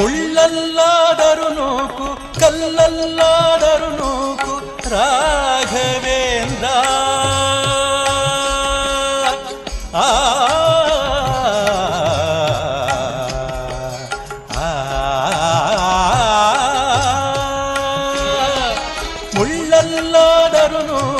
ಮುಳ್ಳಲ್ಲಾದರೂ ನೂಕು ಕಲ್ಲಲ್ಲಾದರೂ ನೂಕು ರಾಘವೇಂದ್ರ ಆ ಆ, ಮುಳ್ಳಲ್ಲಾದರೂ ನೂಕು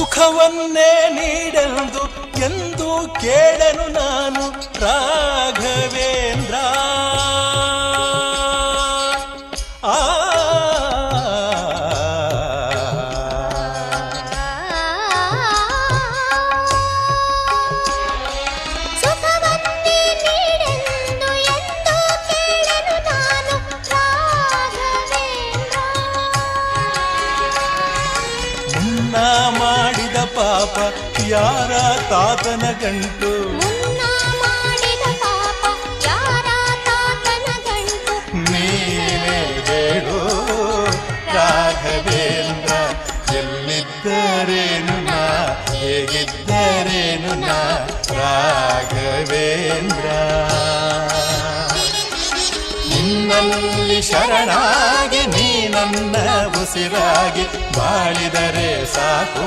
ಸುಖವನ್ನೇ ನೀಡಲು ಎಂದು ಕೇಳನು ನಾನು ರಾಘವೇಂದ್ರ ಯಾರ ತಾತನ ಗಂಟು? ನೀನೇ ಬೇಡು ರಾಘವೇಂದ್ರ ಎಲ್ಲಿದ್ದರೇನು ನಾ ಹೇಗಿದ್ದರೇನು ನಾ ರಾಘವೇಂದ್ರ? ನಿನ್ನಲ್ಲಿ ಶರಣಾಗಿ ನೀ ನನ್ನ ಉಸಿರಾಗಿ ಬಾಳಿದರೆ ಸಾಕು